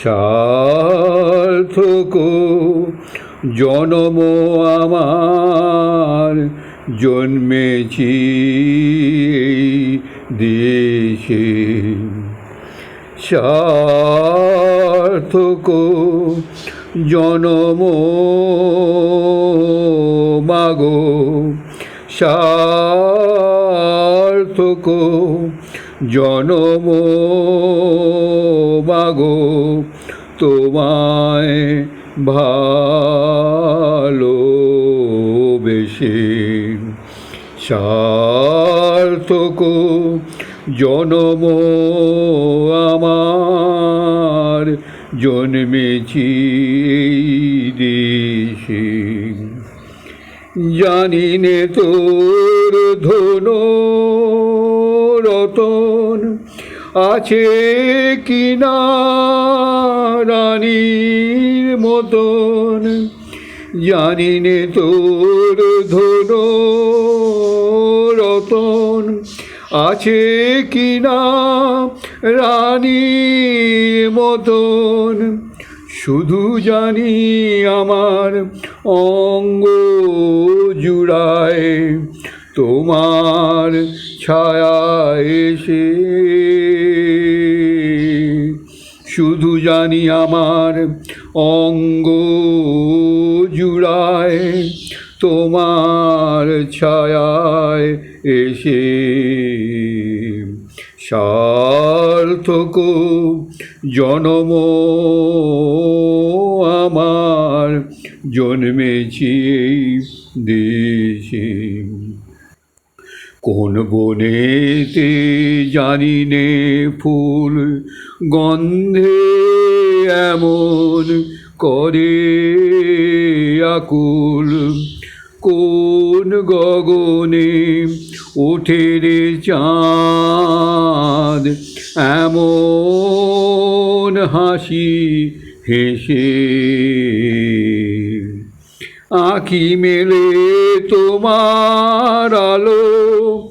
সার্থক জনম আমার জন্মেছি দেশে সার্থক জনম মাগো সার্থক জনম মাগো। তোমায় ভালোবেসে। সার্থক জনম আমার জন্মেছি দেশে। জানি নে তোর ধন রতন আছে কি না রানীর মতন। জানি নে তোর ধন রতন। আছে কি না রানীর মতন। শুধু জানি আমার অঙ্গ জুড়ায় তোমার ছায়া এসে শুধু জানি আমার অঙ্গ জুড়ায় তোমার ছায়ায় এসে। সার্থক জনম আমার জন্মেছি এই দেশে। কোন বনেতে জানি নে ফুল গন্ধে এমন করে আকুল। কোন গগনে ওঠে রে চাঁদ? এমন হাসি হেসে আঁখি মেলে তোমার আলো।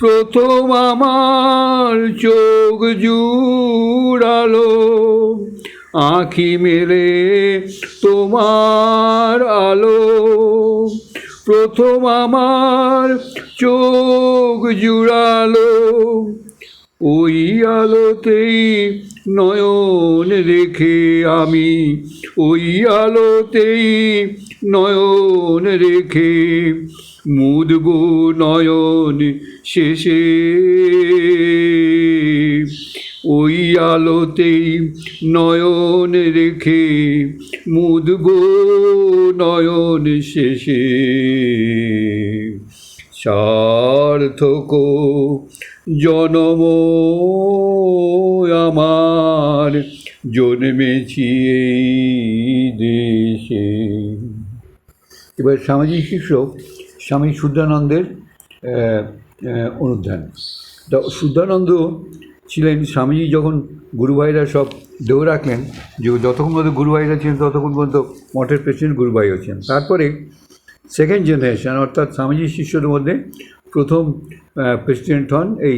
প্রথম আমার চোখ জুড়ালো, আঁখি মেলে তোমার আলো। প্রথম আমার চোখ জুড়ালো, ওই আলোতেই নয়ন রেখে আমি, ওই আলোতেই নয়ন রেখে মুদব নয়ন শেষে। ওই আলোতেই নয়ন রেখে মুদব নয়ন শেষে। সার্থক জনম আমার জন্মেছি এই দেশে। এবার সামাজিক শিষ্য স্বামী আহ, অনুধ্যান তা শুদ্ধানন্দ ছিলেন স্বামীজি যখন গুরুভাইরা সব দেহ রাখলেন যে যতক্ষণ পর্যন্ত গুরুভাইরা ছিলেন ততক্ষণ পর্যন্ত মঠের প্রেসিডেন্ট গুরুভাই হচ্ছেন তারপরে সেকেন্ড জেনারেশন অর্থাৎ স্বামীজি শিষ্যদের মধ্যে প্রথম প্রেসিডেন্ট হন এই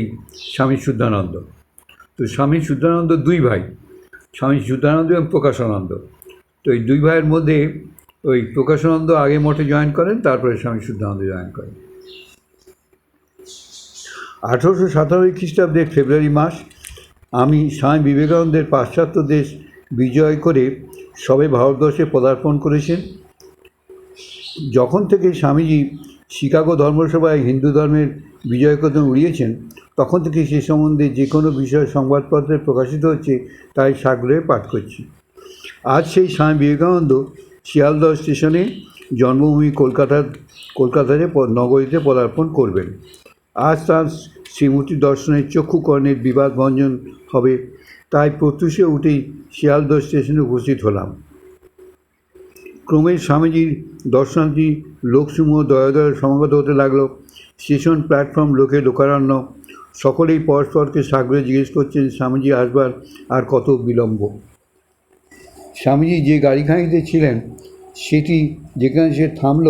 স্বামী শুদ্ধানন্দ। তো স্বামী শুদ্ধানন্দ দুই ভাই স্বামী শুদ্ধানন্দ এবং প্রকাশানন্দ। তো এই দুই ভাইয়ের মধ্যে ওই প্রকাশানন্দ আগে মঠে জয়েন করেন, তারপরে স্বামী শুদ্ধানন্দ জয়েন করেন। আঠেরোশো সাতানব্বই খ্রিস্টাব্দের ফেব্রুয়ারি মাস, আমি স্বামী বিবেকানন্দের পাশ্চাত্য দেশ বিজয় করে সবে ভারতবর্ষে পদার্পণ করেছেন। যখন থেকে স্বামীজি শিকাগো ধর্মসভায় হিন্দু ধর্মের বিজয় কদম উড়িয়েছেন, তখন থেকে সে সম্বন্ধে যে কোনো বিষয় সংবাদপত্রে প্রকাশিত হচ্ছে, তাই সাগ্রহে পাঠ করছি। আজ সেই স্বামী বিবেকানন্দ শিয়ালদহ স্টেশনে জন্মভূমি কলকাতার কলকাতাতে নগরীতে পদার্পণ করবেন। আজ তার শ্রীমূর্তি দর্শনের চক্ষুকর্ণের বিবাদ ভঞ্জন হবে, তাই প্রত্যুষে উঠেই শিয়ালদহ স্টেশনে উপস্থিত হলাম। ক্রমে স্বামীজির দর্শনার্থী লোকসমূহ দয়া দয়া সমাগত হতে লাগল। স্টেশন প্ল্যাটফর্ম লোকে লোকারণ্য, সকলেই পরস্পরকে সাগরে জিজ্ঞেস করছেন, স্বামীজি, আসবার আর কত বিলম্ব? স্বামীজি যে গাড়িখানিতে ছিলেন, সেটি যেখানে সে থামল,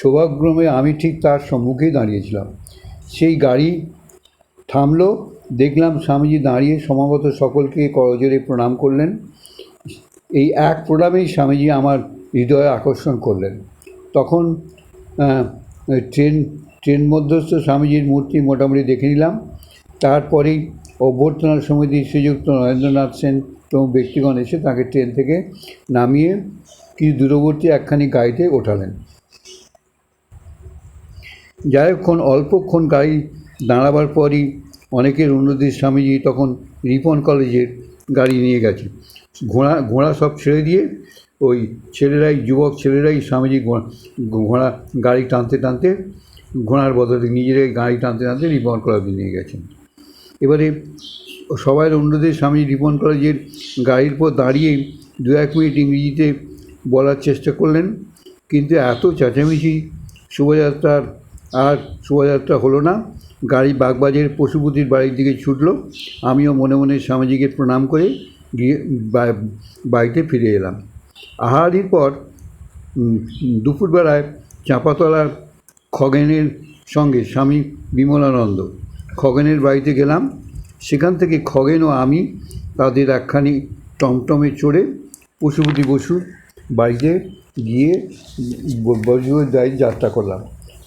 সৌভাগ্যক্রমে আমি ঠিক তার সম্মুখেই দাঁড়িয়েছিলাম। সেই গাড়ি থামল, দেখলাম স্বামীজি দাঁড়িয়ে সমাগত সকলকে করজোরে প্রণাম করলেন। এই এক প্রণামেই স্বামীজি আমার হৃদয়ে আকর্ষণ করলেন। তখন ট্রেন ট্রেন মধ্যস্থ স্বামীজির মূর্তি মোটামুটি দেখে নিলাম। তারপরেই অভ্যর্থনা সমিতির শ্রীযুক্ত নরেন্দ্রনাথ সেন প্রমুখ ব্যক্তিগণ এসে তাকে ট্রেন থেকে নামিয়ে কিছু দূরবর্তী একখানি গাড়িতে ওঠালেন। যাই হোকক্ষণ অল্পক্ষণ গাড়ি দাঁড়াবার পরই অনেকের উন্নতির স্বামীজি তখন রিপন কলেজের গাড়ি নিয়ে গেছে। ঘোড়া ঘোড়া সব ছেড়ে দিয়ে ওই ছেলেরাই, যুবক ছেলেরাই স্বামীজি ঘোড়া গাড়ি টানতে টানতে ঘোড়ার বদলে নিজেরাই গাড়ি টানতে টানতে রিপন কলেজে নিয়ে গেছেন। এবারে সবাই অন্যদের স্বামী রিপন কলেজের গাড়ির পর দাঁড়িয়ে দু এক মিনিট ইংরেজিতে বলার চেষ্টা করলেন, কিন্তু এত চেঁচামেচি শোভাযাত্রার আর শোভাযাত্রা হলো না। গাড়ি বাগবাজের পশুপতির বাড়ির দিকে ছুটলো। আমিও মনে মনে স্বামীজিকে প্রণাম করে গিয়ে বাড়িতে ফিরে এলাম। আহারির পর দুপুরবেলায় চাঁপাতলার খগেনের সঙ্গে স্বামী বিমলানন্দ খগেনের বাড়িতে গেলাম। সেখান থেকে খগেন ও আমি তাদের একখানি টমটমে চড়ে পশুপতি বসু বাড়িতে গিয়ে ব- বসুর দায়িত্ব যাত্রা করলাম।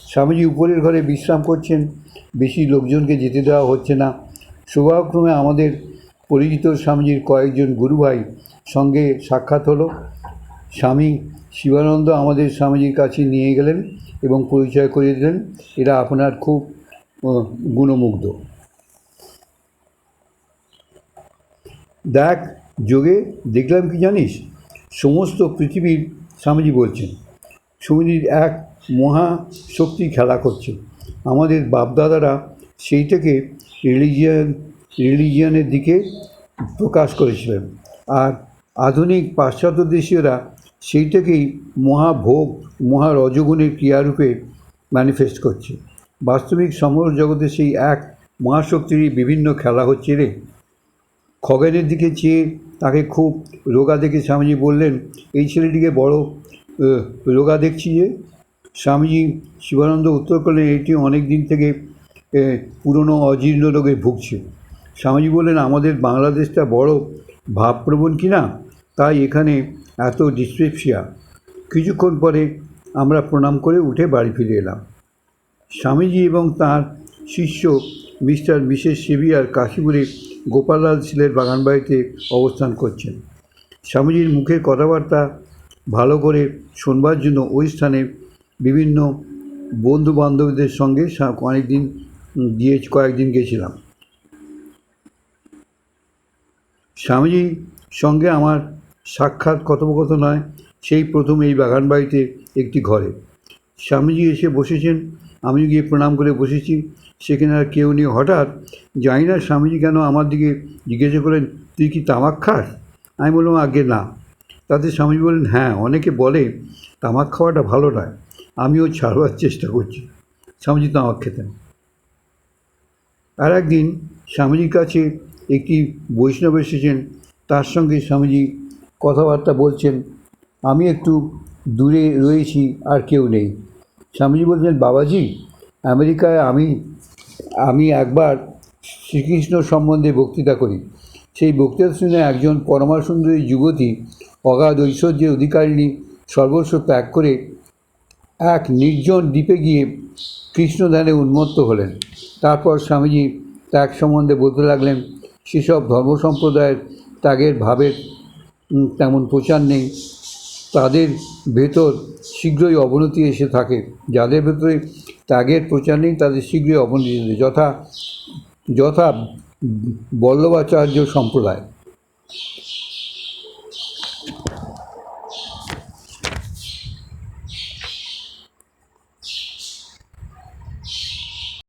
স্বামীজি উপরের ঘরে বিশ্রাম করছেন। বেশি লোকজনকে যেতে দেওয়া হচ্ছে না। সৌভাগ্যক্রমে আমাদের পরিচিত স্বামীজির কয়েকজন গুরুভাই সঙ্গে সাক্ষাৎ হলো। স্বামী শিবানন্দ আমাদের স্বামীজির কাছে নিয়ে গেলেন এবং পরিচয় করিয়ে দিলেন। এরা আপনার খুব গুণমুগ্ধ। দেখ, যোগে দেখলাম কি জানিস? সমস্ত পৃথিবীর স্বামীজি বলছেন স্বামীজির এক মহা শক্তি খেলা করছে। আমাদের বাপদাদারা সেইটাকে রিলিজিয়ান রিলিজিয়ানের দিকে প্রকাশ করেছিলেন। আর আধুনিক পাশ্চাত্য দেশীয়রা সেইটাকেই মহাভোগ, মহারজগুণের ক্রিয়ারূপে ম্যানিফেস্ট করছে। বাস্তবিক সমগ্র জগতে সেই এক মহাশক্তিরই বিভিন্ন খেলা হচ্ছে রে। খগেনের দিকে চেয়ে তাকে খুব রোগা দেখে স্বামীজি বললেন, এই ছেলেটিকে বড় রোগা দেখছি যে? স্বামীজি শিবানন্দ উত্তর করলেন, এটি অনেক দিন থেকে পুরনো অজীর্ণ রোগে ভুগছে। স্বামীজি বললেন, আমাদের বাংলাদেশটা বড় ভাবপ্রবণ কি না? তাই এখানে এত ডিসপেপসিয়া। কিছুক্ষণ পরে আমরা প্রণাম করে উঠে বাড়ি ফিরে এলাম। স্বামীজি এবং তার শিষ্য মিস্টার মিসেস সেভিয়ার কাশীপুরে গোপাললাল সিলের বাগানবাড়িতে অবস্থান করছেন। স্বামীজির মুখের কথাবার্তা ভালো করে শোনবার জন্য ওই স্থানে বিভিন্ন বন্ধু বান্ধবীদের সঙ্গে অনেকদিন গিয়ে কয়েকদিন গেছিলাম। স্বামীজির সঙ্গে আমার সাক্ষাৎ কথোপকথন হয়, সেই প্রথম এই বাগান বাড়িতে একটি ঘরে। স্বামীজি এসে বসেছেন আমি গিয়ে প্রণাম করে বসেছি। সেখানে আর কেউ নেই। হঠাৎ জানি না স্বামীজি কেন আমার দিকে জিজ্ঞাসা করেন তুই কি তামাক খাস? আমি বললাম, আগে না। তাতে স্বামীজি বললেন হ্যাঁ অনেকে বলে তামাক খাওয়াটা ভালো নয়। আমিও ছাড়বার চেষ্টা করছি। স্বামীজি তামাক খেতেন। আর একদিন স্বামীজির কাছে একটি বৈষ্ণব এসেছেন। তার সঙ্গে স্বামীজি কথাবার্তা বলছেন, আমি একটু দূরে রয়েছি, আর কেউ নেই। স্বামীজি বলছেন, বাবাজি, আমেরিকায় আমি আমি একবার শ্রীকৃষ্ণ সম্বন্ধে বক্তৃতা করি। সেই বক্তৃতা শুনে একজন পরমাসুন্দরী যুবতী অগাধ ঐশ্বর্যের অধিকারিণী সর্বস্ব ত্যাগ করে এক নির্জন দ্বীপে গিয়ে কৃষ্ণধ্যানে উন্মত্ত হলেন। তারপর স্বামীজি ত্যাগ সম্বন্ধে বলতে লাগলেন, সেসব ধর্ম সম্প্রদায়ের ত্যাগের ভাবের তেমন প্রচার নেই। তাদের ভেতর শীঘ্রই অবনতি এসে থাকে। যাদের ভেতরে ত্যাগের প্রচার নেই, তাদের শীঘ্রই অবনতি এসে যথা যথা বল্লভাচার্য সম্প্রদায়।